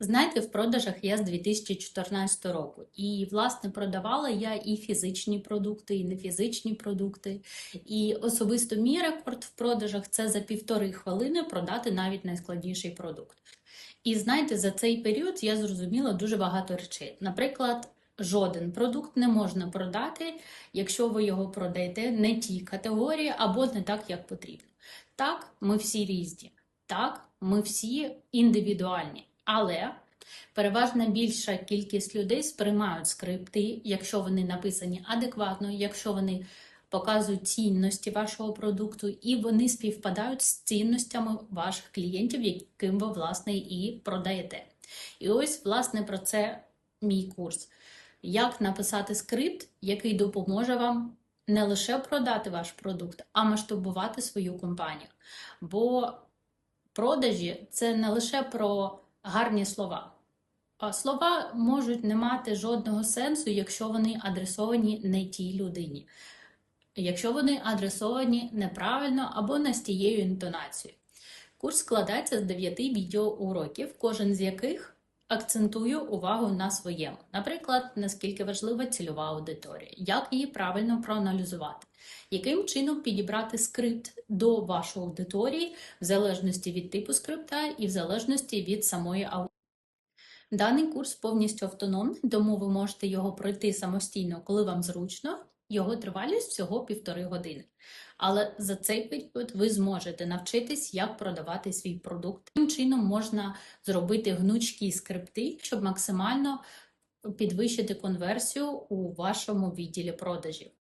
Знаєте, в продажах я з 2014 року. І, власне, продавала я і фізичні продукти, і нефізичні продукти. І особисто мій рекорд в продажах це за півтори хвилини продати навіть найскладніший продукт. І знаєте, за цей період я зрозуміла дуже багато речей. Наприклад, жоден продукт не можна продати, якщо ви його продаєте не тій категорії або не так, як потрібно. Так, ми всі різні. Так, ми всі індивідуальні. Але переважна більша кількість людей сприймають скрипти, якщо вони написані адекватно, якщо вони показують цінності вашого продукту, і вони співпадають з цінностями ваших клієнтів, яким ви власне і продаєте. І ось, власне, про це мій курс. Як написати скрипт, який допоможе вам не лише продати ваш продукт, а масштабувати свою компанію. Бо продажі це не лише про гарні слова. Слова можуть не мати жодного сенсу, якщо вони адресовані не тій людині, якщо вони адресовані неправильно або не з тією інтонацією. Курс складається з 9 відеоуроків, кожен з яких акцентує увагу на своєму. Наприклад, наскільки важлива цільова аудиторія, як її правильно проаналізувати, яким чином підібрати скрипт до вашої аудиторії в залежності від типу скрипта і в залежності від самої аудиторії. Даний курс повністю автономний, тому ви можете його пройти самостійно, коли вам зручно. Його тривалість всього півтори години. Але за цей період ви зможете навчитись, як продавати свій продукт. Тим чином можна зробити гнучкі скрипти, щоб максимально підвищити конверсію у вашому відділі продажів.